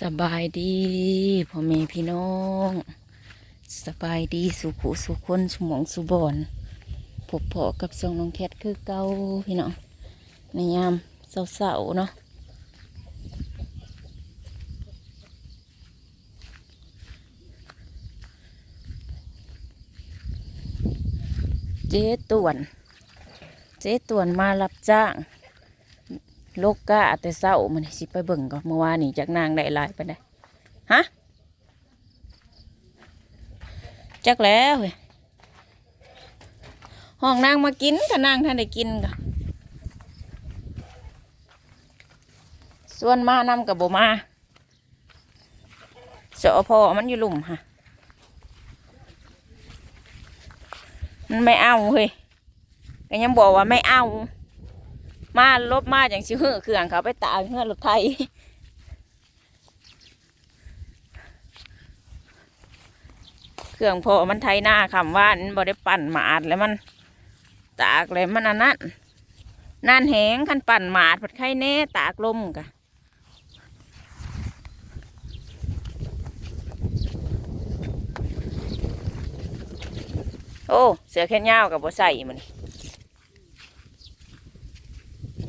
สบายดีพ่อแม่พี่น้อง สบายดีสุขุสุคนสมองสุบอนพบพอกับทรงน้องแคทคือเก่าพี่น้องในยามเศร้าๆเนาะเจ๊ต่วน เจ๊ต่วนมารับจ้าง โลกกะแต่เศร้ามันสิไปเบิ่งก่อนเมื่อวานนี่จากนางได้ลายไปได้ฮะจักแล้วเว้ยห้องนางมากินถ้านางท่านได้กินก็ส่วนมานำกับโบมาเสอพอมันอยู่หลุมฮะมันไม่เอาเฮ้ยก็ยังบอกว่าไม่เอา มาลบมาอย่างชิวหื้อเครื่องเขาไปตากเงื่อนรถไทยเครื่องพอมันไทยหน้าคำว่านบ่ได้ปั่นหมาดแล้วมัน ตากเลยมันอันนั้นนั่นแหงคันปั่นหมาดผัดไข่แน่ตากลมกะโอ้ เสือแค่ยากับบ่ใส่มัน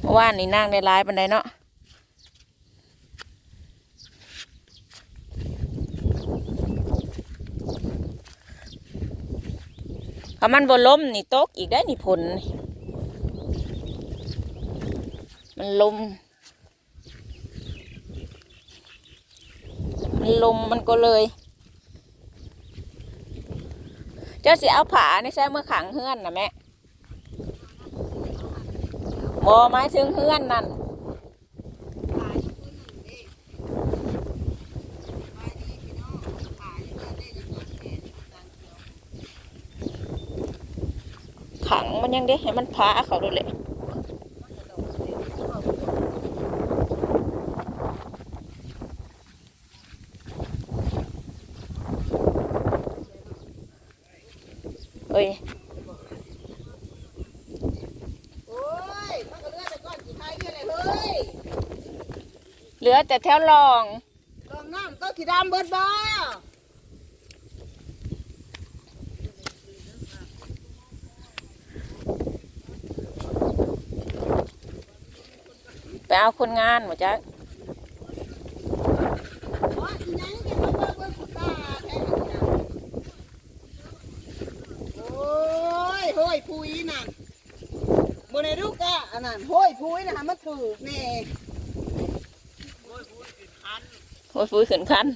เมื่อ ว่านนี่นั่งในร้ายปันไดเนาะถ้ามันบนล้มนี่ตกอีกได้นี่ผล มันลม มันลมมันก็เลย เจ้าสิเอาผานี่ใช้เมื่อขังเฮือนนะแม่ บอไม้ถึงเฮือนนั่นขังมันยังได้ให้มันพาเขาดูเลยเอ้ย โอ้ยมันก็เลื่อนไปก่อนกี่ท้ายเลื่อนเลยเฮ้ย เหลือแต่แถวรองลองน้ำก็ขี้ดำเบิดบ่ไปเอาคนงานหมดจ้ะโอ้ยอีหยังจะมาเบิ่งเบิ่งขุดตาแท้นี่นะโอ้ยโห้ยพุยนั่นบนในลูกกะอันนั้นโห้ยพุยนะฮะมันถูกแน่โอ้ย ฟื้นขึ้นคัน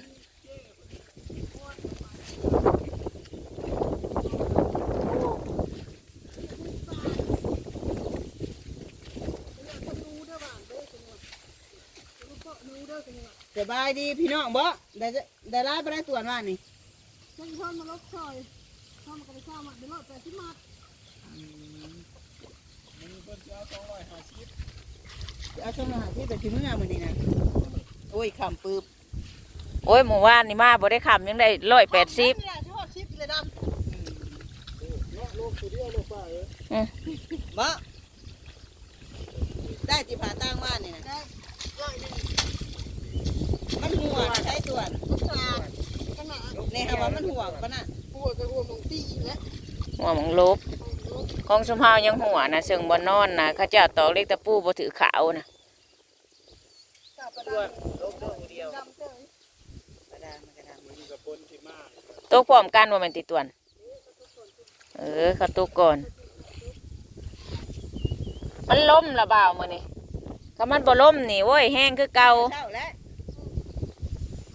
สบายดีพี่น้องบ่ได้จะได้ร้ายไปได้ตัวว่านี่ฉันพ่อมาลบซอยพ่อมากระไปข้าวมาเดี๋ยวเราแปดสิบมาทเอาช่วงหาที่แต่ที่มึงเอามือนี่นะ โอ้ยขำปืบโอ้ยหมู่ว่านนี่มาบ่ได้ขับยังได้ร้อยแปดสิบนี่แหละที่หอดชิปเลยดำบ่ได้ที่ผ่าตั้งบ้านนี่นะได้ร้อยหนึ่งมันหัวใช้ตัวน่ะลูกสาวขนาดนี่ค่ะว่ามันหัวปะน่ะหัวกับหัวมองตีและหัวหมองลบของสมเฮายังหัวนะซึ่งบ่นอนนะเข้าเจ้าตอกเล็กตะปูบ่ถือขาวนะ กาบประตัวดาลบโดดเดียวดำเตยกระดามกระดานมันตกพร้อมกันว่ามันติดตวน เออเขาตกก่อน มันล้มละบ่าวมือนี้ถ้ามันบ่ล้มนี่โว้ยแห้งคือเก่าเช้าแล้ว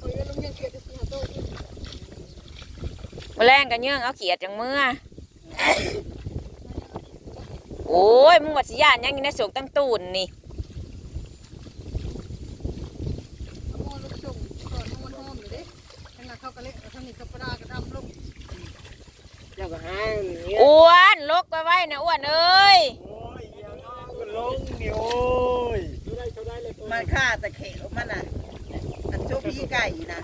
คอยลุงยังเกียรติสีหาโตอีกแมลงกันเยื่องเอาเขียดจังเมื่อโอ้ยมึงว่าสิยานยังอยู่ในโศกตั้งตูนนี่ เอาโม่ลูกจงก่อนมันหอมอยู่เด้ขนาดเข้ากระเละทางนี้กับประดากระดำลง เจ้าก็หาเนี่ยอ้วนลกไปไว้นะอ้วนเอ้ยลงนี่โอ้ยมันฆ่าตะเข็บมันน่ะอันโชคพี่ไก่นะ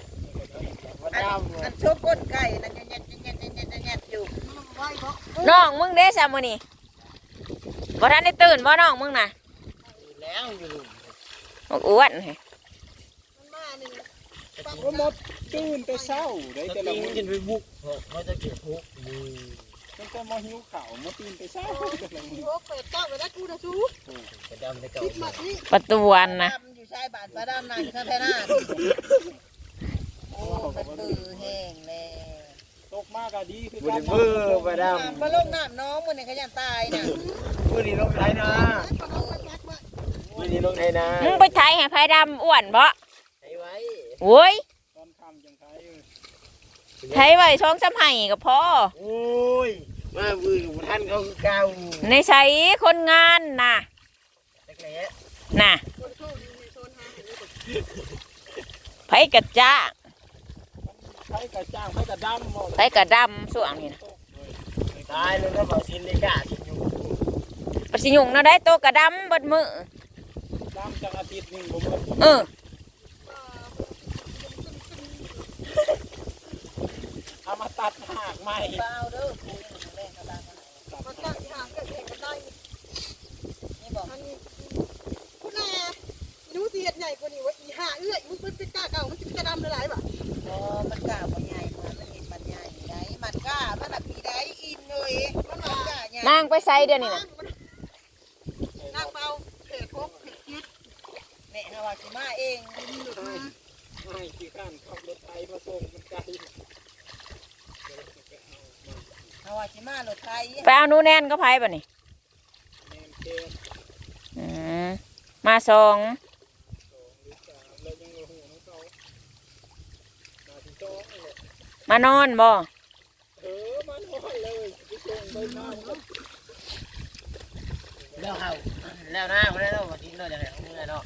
มาอันดามอันโชคก้นไก่นั่นแง่แง่แง่แง่แง่แง่อยู่มันไหวเพราะน้องมึงเด้ซะมื้อนี้บ่ทันได้ตื่นบ่น้องมึงน่ะแล้วอยู่บอกอ้วน ให้มันมาหนึ่งก็หมดตื่นแต่เช้าได้แต่ละมื้อกินไปบุกเขาจะเก็บพุกดีมันก็มาหิวข้าวมาตื่นแต่เช้าแต่ละมื้อโอ้เปิดเต้าไปแล้กูนะจูกระดำในเก่าประตูวันนะอยู่ชายบาทปลาดำนานข้างแท่หน้าโอ้ป็นปือแห้งแล้วตกมากอะดีคือบุกัญนเบื่อประดน้ำมาลงน้ำน้องมันเนี่ยขยันตายนะมือนี้ลงไทยนะมือนี้ลงไทยนะมึงไปไทยให้ไผดำอ้วนบ่ไทยไว้ โอ้ยตอนค่ำจังไทยไทยไว้ช่องสำไห้ก็พอโอ้ยมามือกับท่านเขาคือเก่าในใช้คนงานน่ะแตกแหล่น่ะคนโชคดีในโซนหาเห็นเลยไผกระจ้างไทยกระจ้างไทยกระดำหมดไผกระดำส่วงนี่นะตายเลยนะบอกสินได้กล้าสิอยู่ปสิยุงเนาะได้โตกระดำเบดมือดำจังอาทิตย์หนึ่งบ่เบิดเออ เอามาตัดหากใหม่เปล่าเด้อปูนี่แรงกระตากมาจักหางกันเองกันได้นี่บอกอันนี้คุณอาหนูเสียดใหญ่กว่านี้ว่าอีห่าเอื้อยมึงเป็นเป็นกล้าเก่ามันจะกระดำหลายบ่ะอ๋อมันกล้าบ่ใหญ่เหมือนมันเห็นมันใหญ่ได้มันกล้ามันน่ะปีได้อินเลยมันกล้าใหญ่นางไปใส่เดี๋ยวนี้นะนางเบาเผ็ดครบเผ็ดคิดแม่ฮาวาสิมาเองมีหลุดมาให้กี่ขั้นขับรถไทยมาส่งมันไกล ฮาวาสิมารถไทยไปเอาหนูแน่นก็ไผบ่นี่แนมเทสอืมมาสองสองหรือสามแล้วยังโอ้โหน้องเขามาถึงสองเลยมานอนบ่เออมาน้อยเลยไปส่งไปมามันก็แล้วเฮาแล้วหน้าบ่ได้แล้วบ่ทิ้งเนาะจังได๋เอามือเนาะ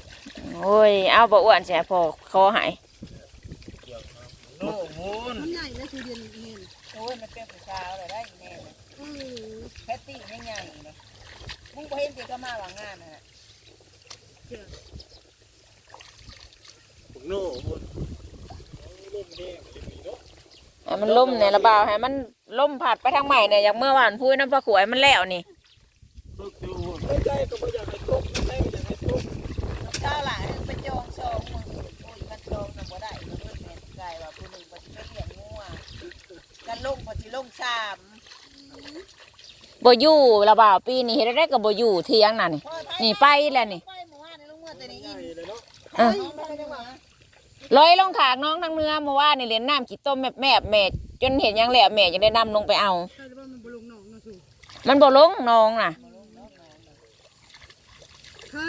โอ้ยเอาบ่อ้วนใช่พอคอหายเกี่ยวเนาะโน่มูนมันใหญ่เลยคือเดือนนี้เห็นโอ้ยมันเป็นผู้ชายเลยได้แน่เลยเออแพตตี้ยังใหญ่เลยมึงบ่เห็นเด็กก็มาหวังงานนะฮะพวกโน่มูนร่มแห้งเลยมีเนาะให้มันล่มเนี่ยระบาวให้มันล่มผัดไปทางใหม่เนี่ยอย่างเมื่อวานพูดน้ำปลาขวายมันแล้วนี่พวกดูไม่ใจก็ไม่อยากให้ตกไม่ใจก็อยากให้ตกเจ้าหลานไปจองซองมึงโอ้ยมันจองน่ะบ่ได้มันเพิ่นแม่นใจว่าผู้หนึงบ่สิไปเลี้ยงงัว กันลงบ่สิลงสามบ่อยู่ระบาวปีนี้เฮ็ดได้ก็บ่อยู่เที่ยงน่ะนี่พ่อไทยนี่ไปแล้วนี่ไปเมื่อวานนี่ลุงเมื่อแต่นี้ใหญ่อินเลยเนาะเออน้องไม่ได้มาลอยลงขากน้องทางเนื้อเมื่อวานนี่เล่นน้ำกี่ต้มแม่แม่แม่จนเห็นหยังแล้วแม่ยังได้นำลงไปเอาใช่หรือว่ามันบลงหนองเนาะสูมันบ่ลงน้องน่ะใคร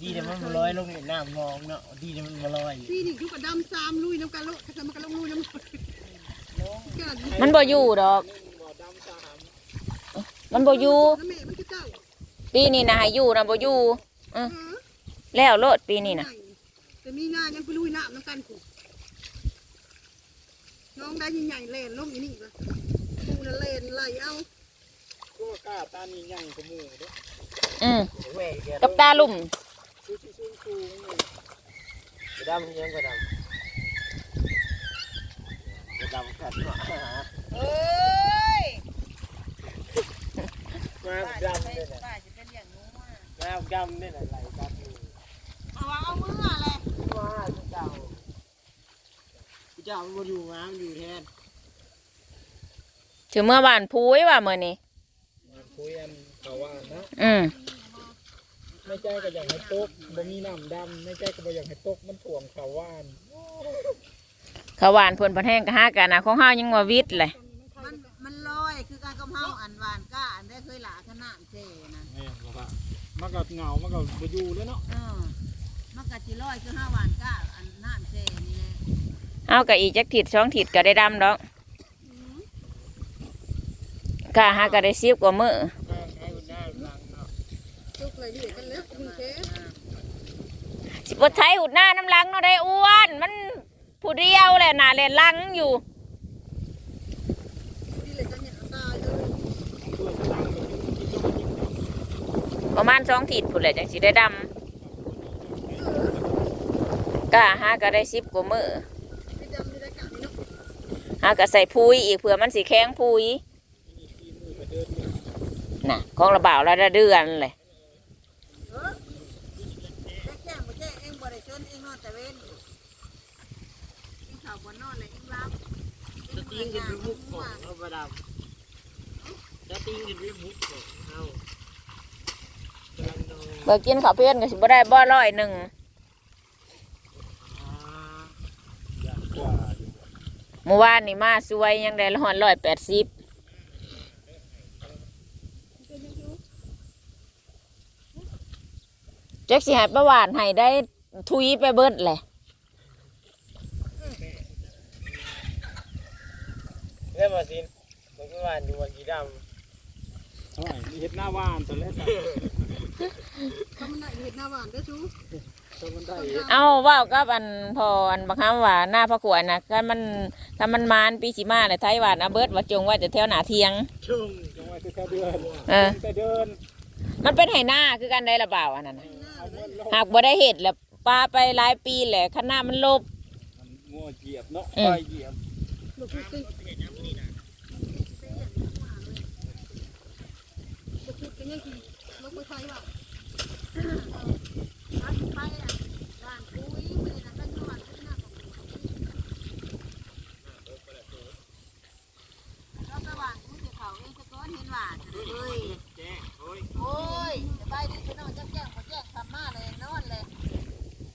ดีแต่มันบ่ลอยลงในน้ำนองเนาะดีแต่มันบ่ลอยปีนี้กูกระดำสามลุยน้ำกันโลกระทำมันกระลงลุยน้ำกันกันมันบ่อยู่ดอกบ่ดำสามมันบ่อยู่น้ำเมมันคือเจ้าปีนี้นะให้อยู่นะบ่อยู่เออแล้วโลดปีนี้นะแต่มีงานยังไปลุยน้ำน้ำกันกูน้องได้ยิ่งใหญ่เลนลงอย่างนี้ละกูน่ะเลนไหลเอาก็กล้าตานีใหญ่กว่าหมู่เด้ออืมแหว่แกกับตาลุ่ม ดูที่สูงสูงนี่กระดำยังกระดำกระดำกัดเนาะเอ้ยมาป้าจะดำไปเนี่ยนะป้าจะไปเลี้ยงงัวมาดำเนี่ยนะไหลกันอยู่เอาว่าเอามือแหละว้าเจ้าเจ้ามันบ่อยู่งามอยู่แทนถึงเมื่อวานพูยว่ามื้อนี้มาคุยกันเขาว่านะอืมไม่ ใจก็อยากให้ตกบ่มีน้ำดำไม่ใจก็บ่อยากให้ตกมันถ่วงเขาว่านเขาหวานเพิ่นบ่แห้งก็หากันนะของเฮายังว่าวิทย์เลยมันมันลอยคือการกำเฮาอันหวานก้าอันได้เคยหลาขนาดเจนะแม่นบ่ว่ามันก็เหงามันก็บ่อยู่แล้วเนาะเออมันกะจิลอยคือห้าหวานก้าอันน้ำเจนี่แหละเอาก็อีกจักถิดสองถิดก็ได้ดำดอกก็หาก็ได้10กว่ามื้อ สิบใช้หุดหน้าน้ำลังเนาะได้อ้วน มันผู้เดียวแหละน่ะแล่นลังอยู่ที่เลยกันเนี่ยตายเลยตัวจะตั้งอยู่ประมาณสองถิดพุ่นแหละจังสิได้ดำก็ห้าก็ได้10กว่ามือที่ดำที่ได้าก็ใส่พุยอีกเผื่อมันสิแข็งพุยมีทีมือมาเดินอยู่น่ะของระเบ่าวละเดือนเลย แจ้งบ่แจ้งเองบ่ได้ชนเองนอน อนแต่เว้นกินข้าวบนนอนเลยอิ่มรับ จะตีนกันไปมุกของเอาประดับจะตีนกันไปมุกของเอากำลังนอนเบิกกินข้าวเพี้ยนก็สิบ่ได้บ่ร้อยหนึ่งอยากกว่าอยู่เมื่อวานนี่มาสวยยังได้ละหอนร้อยแปดสิบจักสิใหายประวานให้ได้ทุยไปเบิดแหละ เรื่องมาสินมันก็ว่าอยู่วันกี่ดเท่าไหร่มีเห็ดหน้าว่านตอนแรกอะทำมันได้เห็ดหน้าหวานเด้อชูตอนมันได้เห็ดเอาเว่ากับอันพออันบางครั้งว่าหน้าพระขวดนะถ้ามันถ้ามันมานปีสิมาเนี่ยไทยหวานอาเบิดว่าจงว่าจะเที่ยวหนาเทียงำชุ่มจังหวะที่เขาเดือนเออแต่เดิน มันเป็นไหหน้าคือกันได้ระเบาอันนั้นน่ะเอาหมดแล้วหากบ่ได้เห็ดแล้วปลาไปหลายปีแหละข้างหน้ามันลบมันงัวเหยียบเนาะอืมไปเหยียบ ลูกคือสิลูกคือ เป็นยังกี่ลูกไปไทยว่ะร้านไปอะร้านปุ้ยไปเลยนะ